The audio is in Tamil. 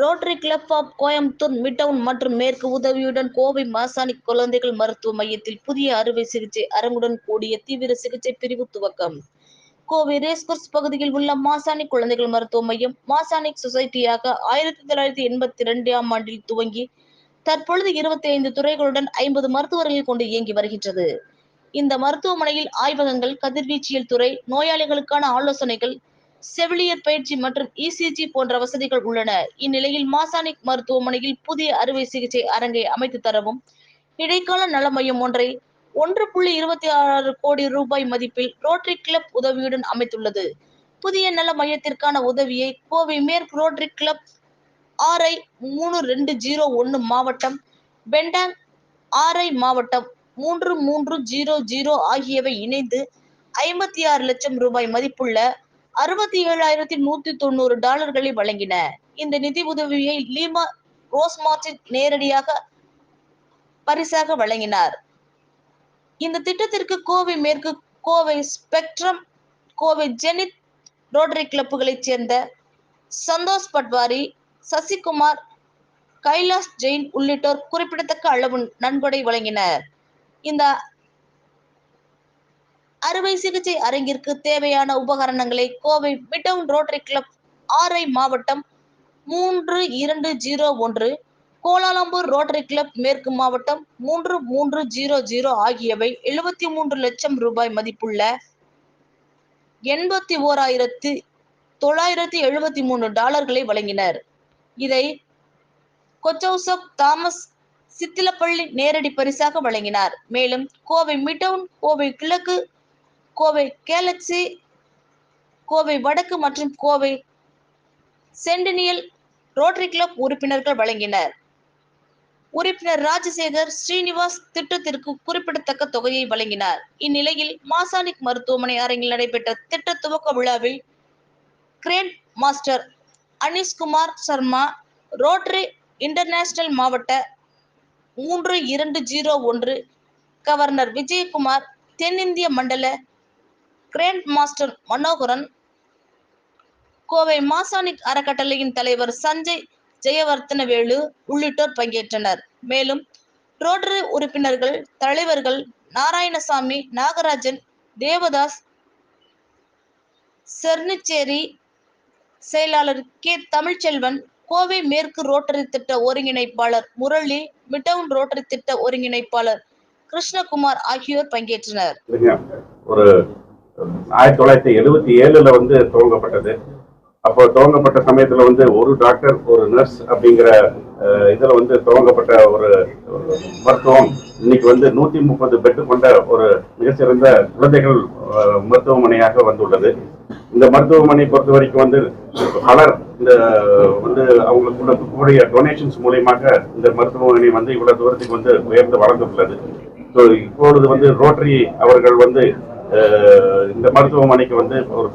Rotary club of Coimbatore midtown மற்றும் மேற்கு உதவியுடன் கோவை மாசாணி குழந்தைகள் மருத்துவ மையத்தில் புதிய அறுவை சிகிச்சை அரங்குடன் கூடிய தீவிர சிகிச்சை பிரிவு துவக்கம். கோவை ரேஸ்கோர்ஸ் பகுதியில் உள்ள மாசாணி குழந்தைகள் மருத்துவ மையம் மாசாணிக் சொசைட்டியாக ஆயிரத்தி தொள்ளாயிரத்தி எண்பத்தி இரண்டாம் ஆண்டில் துவங்கி தற்பொழுது இருபத்தி ஐந்து துறைகளுடன் ஐம்பது மருத்துவர்களை கொண்டு இயங்கி வருகின்றது. இந்த மருத்துவமனையில் ஆய்வகங்கள் கதிர்வீச்சியல் துறை நோயாளிகளுக்கான ஆலோசனைகள் செவிலியர் பயிற்சி மற்றும் இசிஜி போன்ற வசதிகள் உள்ளன. இந்நிலையில் மாசானிக் மருத்துவமனையில் புதிய அறுவை சிகிச்சை அரங்கை அமைத்து தரவும் இடைக்கால நல மையம் ஒன்றை ஒன்று புள்ளி இருபத்தி ஆறு கோடி ரூபாய் மதிப்பில் ரோட்டரி கிளப் உதவியுடன் அமைத்துள்ளது. புதிய நல மையத்திற்கான உதவியை கோவை மேற்கு ரோட்டரி கிளப் ஆர்ஐ மூணு ரெண்டு ஜீரோ ஒன்று மாவட்டம் பெண்டாங் ஆர்ஐ மாவட்டம் மூன்று மூன்று ஜீரோ ஜீரோ ஆகியவை இணைந்து ஐம்பத்தி ஆறு லட்சம் ரூபாய் மதிப்புள்ள அறுபத்தி ஏழாயிரத்தி நூத்தி தொண்ணூறு டாலர்களை வழங்கின இந்த நிதி உதவியை லீமா ரோஸ்மார்டின் நேரடியாக பரிசாக வழங்கினார். இந்த திட்டத்திற்கு கோவை மேற்கு Kovai spectrum Kovai Zenith rotary கிளப்புகளைச் சேர்ந்த சந்தோஷ் பட்வாரி சசிகுமார் கைலாஷ் ஜெயின் உள்ளிட்டோர் குறிப்பிடத்தக்க அளவு நன்கொடை வழங்கினர். இந்த அறுவை சிகிச்சை அரங்கிற்கு தேவையான உபகரணங்களை Kovai midtown rotary club RI மாவட்டம் மூன்று இரண்டு ஜீரோ ஒன்று கோலாலம்பூர் ரோட்டரி கிளப் மேற்கு மாவட்டம் மூன்று மூன்று ஜீரோ ஜீரோ ஆகியவை எழுபத்தி மூன்று லட்சம் ரூபாய் மதிப்புள்ள எண்பத்தி ஓராயிரத்து தொள்ளாயிரத்தி எழுபத்தி மூணு டாலர்களை வழங்கினர். இதை கொச்சௌசப் தாமஸ் சித்திலப்பள்ளி நேரடி பரிசாக வழங்கினார். மேலும் கோவை மிட்டவுன் கோவை கிழக்கு கோவை கேலக்சி கோவை வடக்கு மற்றும் கோவை சென்டினியல் ரோட்டரி கிளப் உறுப்பினர்கள் வழங்கினர். உறுப்பினர் ராஜசேகர் ஸ்ரீனிவாஸ் திட்டத்திற்கு குறிப்பிடத்தக்க தொகையை வழங்கினார். இந்நிலையில் மாசானிக் மருத்துவமனை அரங்கில் நடைபெற்ற திட்ட துவக்க விழாவில் great master Anishkumar Sharma rotary international மாவட்ட மூன்று இரண்டு ஜீரோ ஒன்று கவர்னர் விஜயகுமார் தென்னிந்திய மண்டல grand master Manoharan Kovai masonic அறக்கட்டளையின் தலைவர் சஞ்சய் ஜெயவர்த்தனவேலு உள்ளிட்டோர் பங்கேற்றனர். மேலும் ரோட்டரி உறுப்பினர்கள் தலைவர்கள் நாராயணசாமி நாகராஜன் தேவதாஸ் செர்னிச்சேரி செயலாளர் கே. தமிழ்ச்செல்வன் கோவை மேற்கு ரோட்டரி திட்ட ஒருங்கிணைப்பாளர் முரளி மிட்டவுன் ரோட்டரி திட்ட ஒருங்கிணைப்பாளர் கிருஷ்ணகுமார் ஆகியோர் பங்கேற்றனர். ஒரு ஆயிரத்தி தொள்ளாயிரத்தி எழுபத்தி ஏழுல வந்து துவங்கப்பட்டது. அப்போ துவங்கப்பட்ட சமயத்துல வந்து ஒரு டாக்டர் ஒரு நர்ஸ் அப்படிங்கிற இதுல வந்து துவங்கப்பட்ட ஒரு மருத்துவம் இன்னைக்கு வந்து நூத்தி முப்பது பெட்டு கொண்ட ஒரு மிகச்சிறந்த குழந்தைகள் மருத்துவமனையாக வந்துள்ளது. இந்த மருத்துவமனை பொறுத்த வரைக்கும் வந்து பலர் இந்த வந்து அவங்களுக்கு கூடிய டொனேஷன்ஸ் மூலியமாக இந்த மருத்துவமனை வந்து இவ்வளவு தூரத்துக்கு வந்து உயர்ந்து வளர்ந்துள்ளது. ஸோ இப்பொழுது வந்து ரோட்டரி அவர்கள் வந்து இந்த மருத்துவமனைக்கு வந்து ஒரு